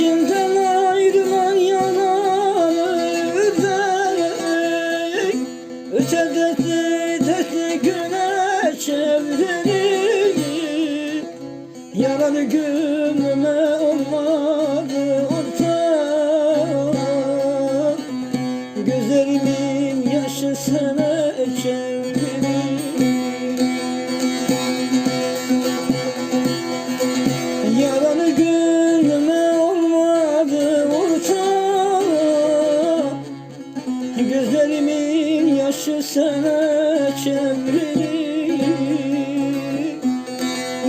Eşimden ayrılan yanar öderek Ötede dede güneş evlerini Yalanı gün Yaşı sana çevrilir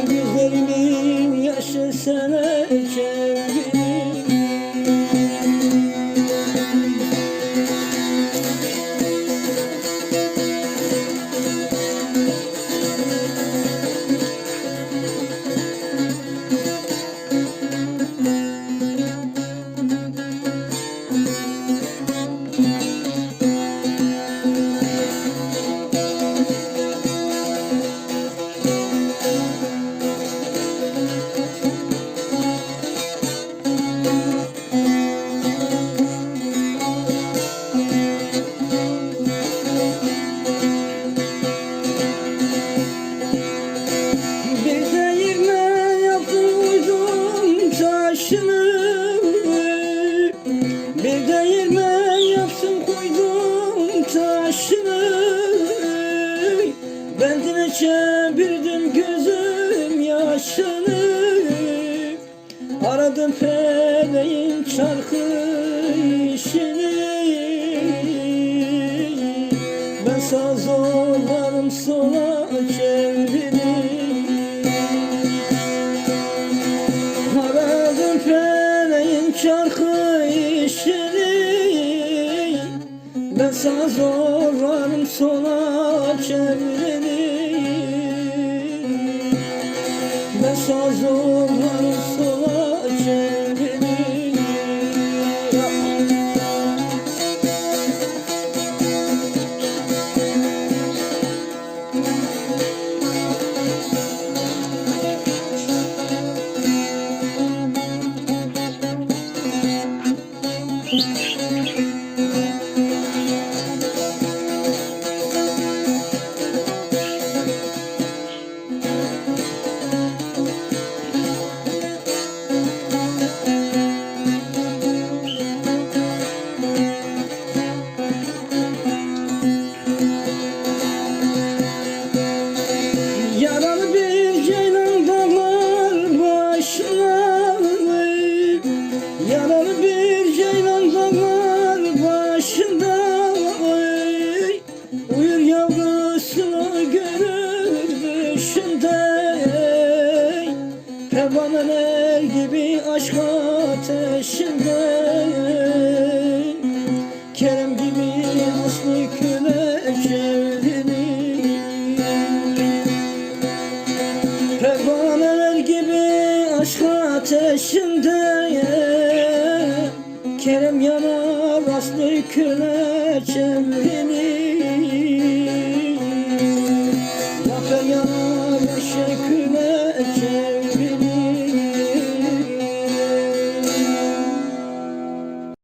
Gözlerimin yaşı sana çevrilir taşını Bendine çevirdim gözüm yaşını. Aradım peleğin çarkı işini. Ben sağ zorlarım sola çevirdim. Aradım peleğin çarkı işini Ben sağ zorlarım sola çevirdim Ben sağ zorlarım sola çevirdim Yaralı Pervaneler gibi aşk ateşinde. Kerem gibi aslı küle çevrilir Pervaneler gibi aşk ateşinde. Kerem yanar aslı küle çevrilir